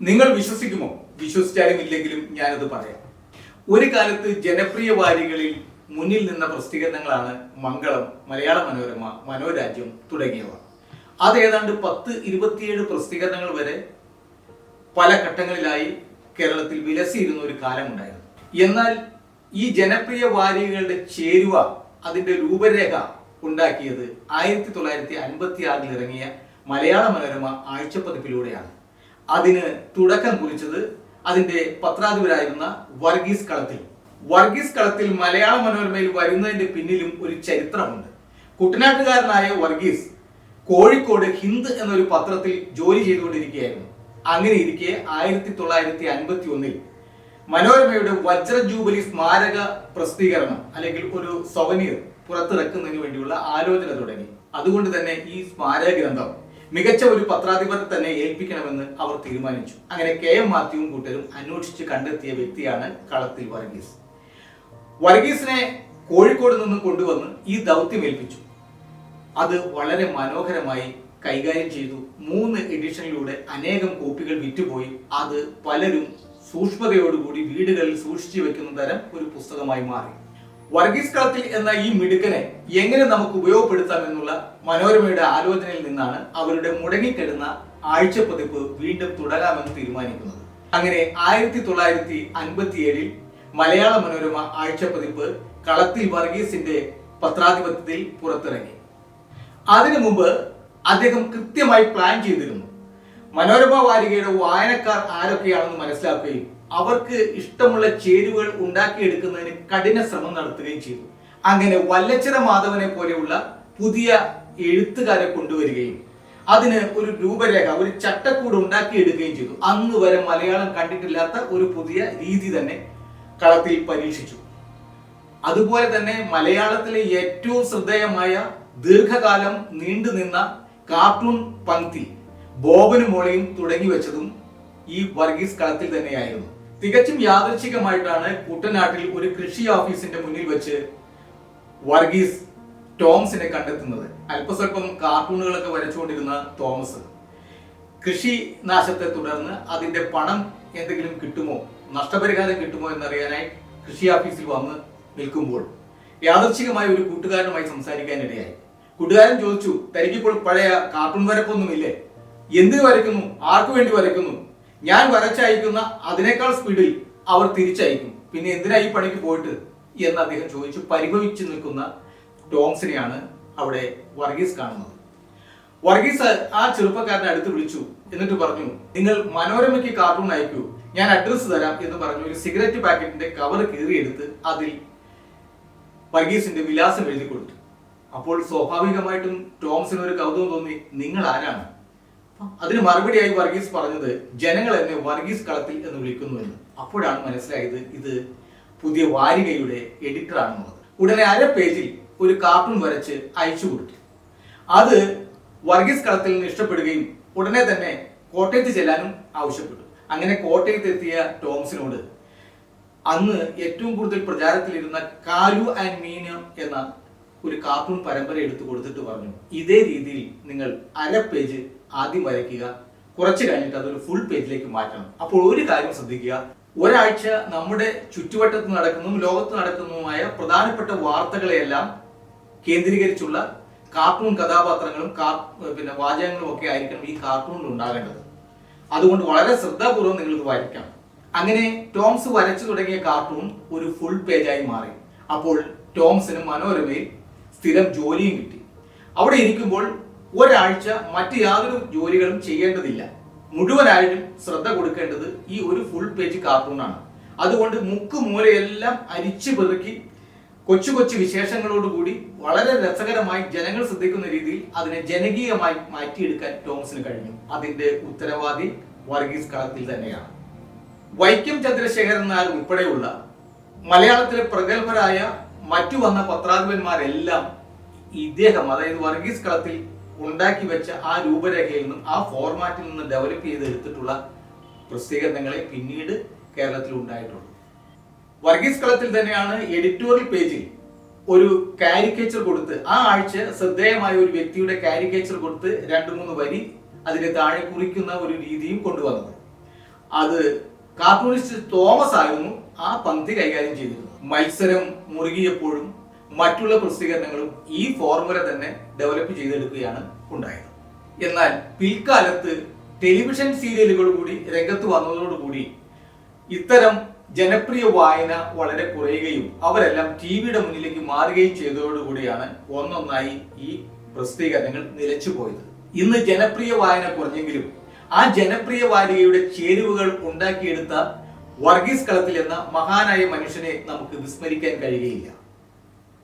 നിങ്ങൾ വിശ്വസിക്കുമോ? വിശ്വസിച്ചാലും ഇല്ലെങ്കിലും ഞാനത് പറയാം. ഒരു കാലത്ത് ജനപ്രിയ വാരികളിൽ മുന്നിൽ നിന്ന പ്രസിദ്ധീകരണങ്ങളാണ് മംഗളം മലയാള മനോരമ മനോരാജ്യം തുടങ്ങിയവ. അത് ഏതാണ്ട് പത്ത് ഇരുപത്തിയേഴ് പ്രസിദ്ധീകരണങ്ങൾ വരെ പല ഘട്ടങ്ങളിലായി കേരളത്തിൽ വിലസിയിരുന്ന ഒരു കാലമുണ്ടായിരുന്നു. എന്നാൽ ഈ ജനപ്രിയ വാരികകളുടെ ചേരുവ അതിന്റെ രൂപരേഖ ഉണ്ടാക്കിയത് ആയിരത്തി തൊള്ളായിരത്തി അൻപത്തി ആറിൽ ഇറങ്ങിയ മലയാള മനോരമ ആഴ്ചപ്പതിപ്പിലൂടെയാണ്. അതിന് തുടക്കം കുറിച്ചത് അതിന്റെ പത്രാധിപരായിരുന്ന വർഗീസ് കളത്തിൽ. വർഗീസ് കളത്തിൽ മലയാള മനോരമയിൽ വരുന്നതിന്റെ പിന്നിലും ഒരു ചരിത്രമുണ്ട്. കുട്ടനാട്ടുകാരനായ വർഗീസ് കോഴിക്കോട് ഹിന്ദ് എന്നൊരു പത്രത്തിൽ ജോലി ചെയ്തുകൊണ്ടിരിക്കുകയായിരുന്നു. അങ്ങനെ ഇരിക്കെ ആയിരത്തി തൊള്ളായിരത്തി അൻപത്തി ഒന്നിൽ മനോരമയുടെ വജ്ര ജൂബിലി സ്മാരക പ്രസിദ്ധീകരണം അല്ലെങ്കിൽ ഒരു സൊവനീർ പുറത്തിറക്കുന്നതിന് വേണ്ടിയുള്ള ആലോചന തുടങ്ങി. അതുകൊണ്ട് തന്നെ ഈ സ്മാരക ഗ്രന്ഥം മികച്ച ഒരു പത്രാധിപരെ തന്നെ ഏൽപ്പിക്കണമെന്ന് അവർ തീരുമാനിച്ചു. അങ്ങനെ കെ എം മാത്യുവും കൂട്ടരും അന്വേഷിച്ച് കണ്ടെത്തിയ വ്യക്തിയാണ് കളത്തിൽ വർഗീസ്. വർഗീസിനെ കോഴിക്കോട് നിന്നും കൊണ്ടുവന്ന് ഈ ദൗത്യം ഏൽപ്പിച്ചു. അത് വളരെ മനോഹരമായി കൈകാര്യം ചെയ്തു. മൂന്ന് എഡിഷനിലൂടെ അനേകം കോപ്പികൾ വിറ്റുപോയി. അത് പലരും സൂക്ഷ്മതയോടുകൂടി വീടുകളിൽ സൂക്ഷിച്ചു വെക്കുന്ന തരം ഒരു പുസ്തകമായി മാറി. വർഗീസ് കളത്തിൽ എന്ന ഈ മിടുക്കനെ എങ്ങനെ നമുക്ക് ഉപയോഗപ്പെടുത്താം എന്നുള്ള മനോരമയുടെ ആലോചനയിൽ നിന്നാണ് അവരുടെ മുടങ്ങിക്കിടുന്ന ആഴ്ചപ്പതിപ്പ് വീണ്ടും തുടരാമെന്ന് തീരുമാനിക്കുന്നത്. അങ്ങനെ ആയിരത്തി തൊള്ളായിരത്തി അൻപത്തി ഏഴിൽ മലയാള മനോരമ ആഴ്ചപ്പതിപ്പ് കളത്തിൽ വർഗീസിന്റെ പത്രാധിപത്യത്തിൽ പുറത്തിറങ്ങി. അതിനു മുമ്പ് അദ്ദേഹം കൃത്യമായി പ്ലാൻ ചെയ്തിരുന്നു. മനോരമ വാരികയുടെ വായനക്കാർ ആരൊക്കെയാണെന്ന് മനസ്സിലാക്കുകയും അവർക്ക് ഇഷ്ടമുള്ള ചേരുവകൾ ഉണ്ടാക്കിയെടുക്കുന്നതിന് കഠിന ശ്രമം നടത്തുകയും ചെയ്തു. അങ്ങനെ വല്ലച്ചിറ മാധവനെ പോലെയുള്ള പുതിയ എഴുത്തുകാരെ കൊണ്ടുവരികയും അതിന് ഒരു രൂപരേഖ ഒരു ചട്ടക്കൂട് ഉണ്ടാക്കിയെടുക്കുകയും ചെയ്തു. അന്ന് വരെ മലയാളം കണ്ടിട്ടില്ലാത്ത ഒരു പുതിയ രീതി തന്നെ കളത്തിൽ പരീക്ഷിച്ചു. അതുപോലെ തന്നെ മലയാളത്തിലെ ഏറ്റവും ശ്രദ്ധേയമായ ദീർഘകാലം നീണ്ടുനിന്ന കാർട്ടൂൺ പങ്ക്തി ബോബനും മോളിയും തുടങ്ങി വെച്ചതും ഈ വർഗീസ് കളത്തിൽ തന്നെയായിരുന്നു. തികച്ചും യാദൃച്ഛികമായിട്ടാണ് കുട്ടനാട്ടിൽ ഒരു കൃഷി ഓഫീസിന്റെ മുന്നിൽ വെച്ച് വർഗീസ് ടോംസിനെ കണ്ടെത്തുന്നത്. അല്പസ്വല്പം കാർട്ടൂണുകളൊക്കെ വരച്ചുകൊണ്ടിരുന്ന തോമസ്. കൃഷി നാശത്തെ തുടർന്ന് അതിന്റെ പണം എന്തെങ്കിലും കിട്ടുമോ? നഷ്ടപരിഹാരം കിട്ടുമോ എന്നറിയാനായി കൃഷി ഓഫീസിൽ വന്ന് നിൽക്കുമ്പോൾ യാദർച്ഛികമായി ഒരു കൂട്ടുകാരനുമായി സംസാരിക്കാനിടയായി. കൂട്ടുകാരൻ ചോദിച്ചു തനിക്കിപ്പോൾ പഴയ കാർട്ടൂൺ വരപ്പൊന്നുമില്ലേ? എന്തിനു വരയ്ക്കുന്നു? ആർക്കു വേണ്ടി വരയ്ക്കുന്നു? ഞാൻ വരച്ചയക്കുന്ന അതിനേക്കാൾ സ്പീഡിൽ അവർ തിരിച്ചയക്കും. പിന്നെ എന്തിനാ ഈ പണിക്ക് പോയിട്ട്? എന്ന് അദ്ദേഹം ചോദിച്ചു. പരിഭവിച്ചു നിൽക്കുന്ന ടോംസിനെയാണ് അവിടെ വർഗീസ് കാണുന്നത്. വർഗീസ് ആ ചെറുപ്പക്കാരനെ അടുത്ത് വിളിച്ചു. എന്നിട്ട് പറഞ്ഞു നിങ്ങൾ മനോരമയ്ക്ക് കാർട്ടൂൺ അയക്കൂ. ഞാൻ അഡ്രസ്സ് തരാം എന്ന് പറഞ്ഞു ഒരു സിഗരറ്റ് പാക്കറ്റിന്റെ കവർ കീറിയെടുത്ത് അതിൽ വർഗീസിന്റെ വിലാസം എഴുതി കൊടുത്തു അപ്പോൾ സ്വാഭാവികമായിട്ടും ടോംസിന് ഒരു കൗതുകം തോന്നി. നിങ്ങൾ ആരാണ്? അതിന് മറുപടിയായി വർഗീസ് പറഞ്ഞത് ജനങ്ങൾ എന്നെ വർഗീസ് കളത്തിൽ എന്ന് വിളിക്കുന്നുവെന്ന് അപ്പോഴാണ് മനസ്സിലായത് ഇത് പുതിയ വാരികയുടെ എഡിറ്റർ ആണെന്നുള്ളത് ഉടനെ അര പേജിൽ ഒരു കാർട്ടൂൺ വരച്ച് അയച്ചു കൊടുത്തു. അത് വർഗീസ് കളത്തിൽ നിന്ന് ഇഷ്ടപ്പെടുകയും ഉടനെ തന്നെ കോട്ടയത്ത് ചെല്ലാനും ആവശ്യപ്പെട്ടു. അങ്ങനെ കോട്ടയത്ത് എത്തിയ ടോംസിനോട് അന്ന് ഏറ്റവും കൂടുതൽ പ്രചാരത്തിലിരുന്ന കാലു ആൻഡ് മീന എന്ന ഒരു കാർട്ടൂൺ പരമ്പര എടുത്തു കൊടുത്തിട്ട് പറഞ്ഞു. ഇതേ രീതിയിൽ നിങ്ങൾ അര പേജ് ആദ്യം വരയ്ക്കുക. കുറച്ച് കഴിഞ്ഞിട്ട് അതൊരു ഫുൾ പേജിലേക്ക് മാറ്റണം. അപ്പോൾ ഒരു കാര്യം ശ്രദ്ധിക്കുക. ഒരാഴ്ച നമ്മുടെ ചുറ്റുവട്ടത്ത് നടക്കുന്നതും ലോകത്ത് നടക്കുന്നതുമായ പ്രധാനപ്പെട്ട വാർത്തകളെയെല്ലാം കേന്ദ്രീകരിച്ചുള്ള കാർട്ടൂൺ കഥാപാത്രങ്ങളും പിന്നെ വാചകങ്ങളും ഒക്കെ ആയിരിക്കണം ഈ കാർട്ടൂണിൽ ഉണ്ടാകേണ്ടത്. അതുകൊണ്ട് വളരെ ശ്രദ്ധാപൂർവം നിങ്ങൾ ഇത് വായിക്കണം അങ്ങനെ ടോംസ് വരച്ചു തുടങ്ങിയ കാർട്ടൂൺ ഒരു ഫുൾ പേജായി മാറി. അപ്പോൾ ടോംസിന് മനോരമയിൽ സ്ഥിരം ജോലിയും കിട്ടി. അവിടെ ഇരിക്കുമ്പോൾ ഒരാഴ്ച മറ്റ് യാതൊരു ജോലികളും ചെയ്യേണ്ടതില്ല. മുഴുവനായിട്ടും ശ്രദ്ധ കൊടുക്കേണ്ടത് ഈ ഒരു ഫുൾ പേജ് കാർട്ടൂണാണ് അതുകൊണ്ട് മുക്ക് മൂലയെല്ലാം അരിച്ചു പെറുക്കി കൊച്ചു കൊച്ചു വിശേഷങ്ങളോടുകൂടി വളരെ രസകരമായി ജനങ്ങൾ ശ്രദ്ധിക്കുന്ന രീതിയിൽ അതിനെ ജനകീയമായി മാറ്റിയെടുക്കാൻ ടോമസിന് കഴിഞ്ഞു. അതിന്റെ ഉത്തരവാദി വർഗീസ് കളത്തിൽ തന്നെയാണ്. വൈക്കം ചന്ദ്രശേഖരൻ നായർ ഉൾപ്പെടെയുള്ള മലയാളത്തിലെ പ്രഗത്ഭരായ മറ്റു വന്ന പത്രാധിപന്മാരെല്ലാം ഇദ്ദേഹം അതായത് വർഗീസ് കളത്തിൽ ഉണ്ടാക്കി വെച്ച ആ രൂപരേഖയിൽ നിന്നും ആ ഫോർമാറ്റിൽ നിന്ന് ഡെവലപ്പ് ചെയ്തെടുത്തിട്ടുള്ള പ്രസിദ്ധീകരണങ്ങളെ പിന്നീട് കേരളത്തിൽ ഉണ്ടായിട്ടുള്ളൂ വർഗീസ് കളത്തിൽ തന്നെയാണ് എഡിറ്റോറിയൽ പേജിൽ ഒരു കാരിക്കേച്ചർ കൊടുത്ത് ആ ആഴ്ച ശ്രദ്ധേയമായ ഒരു വ്യക്തിയുടെ കാരിക്കേച്ചർ കൊടുത്ത് രണ്ട് മൂന്ന് വരി അതിനെ താഴെ കുറിക്കുന്ന ഒരു രീതിയും കൊണ്ടുവന്നത്. അത് കാർട്ടൂണിസ്റ്റ് തോമസ് ആയിരുന്നു ആ പങ്ക്തി കൈകാര്യം ചെയ്തിരുന്നത്. മത്സരം മുറുകിയപ്പോഴും മറ്റുള്ള പ്രസിദ്ധീകരണങ്ങളും ഈ ഫോർമുല തന്നെ ഡെവലപ്പ് ചെയ്തെടുക്കുകയാണ് ഉണ്ടായത്. എന്നാൽ പിൽക്കാലത്ത് ടെലിവിഷൻ സീരിയലുകൾ കൂടി രംഗത്ത് വന്നതോടുകൂടി ഇത്തരം ജനപ്രിയ വായന വളരെ കുറയുകയും അവരെല്ലാം ടി വിയുടെ മുന്നിലേക്ക് മാറുകയും ചെയ്തതോടുകൂടിയാണ് ഒന്നൊന്നായി ഈ പ്രസിദ്ധീകരണങ്ങൾ നിലച്ചു പോയത്. ഇന്ന് ജനപ്രിയ വായന കുറഞ്ഞെങ്കിലും ആ ജനപ്രിയ വാരികയുടെ ചേരുവകൾ ഉണ്ടാക്കിയെടുത്ത വർഗീസ് കളത്തിൽ എന്ന മഹാനായ മനുഷ്യനെ നമുക്ക് വിസ്മരിക്കാൻ കഴിയുകയില്ല.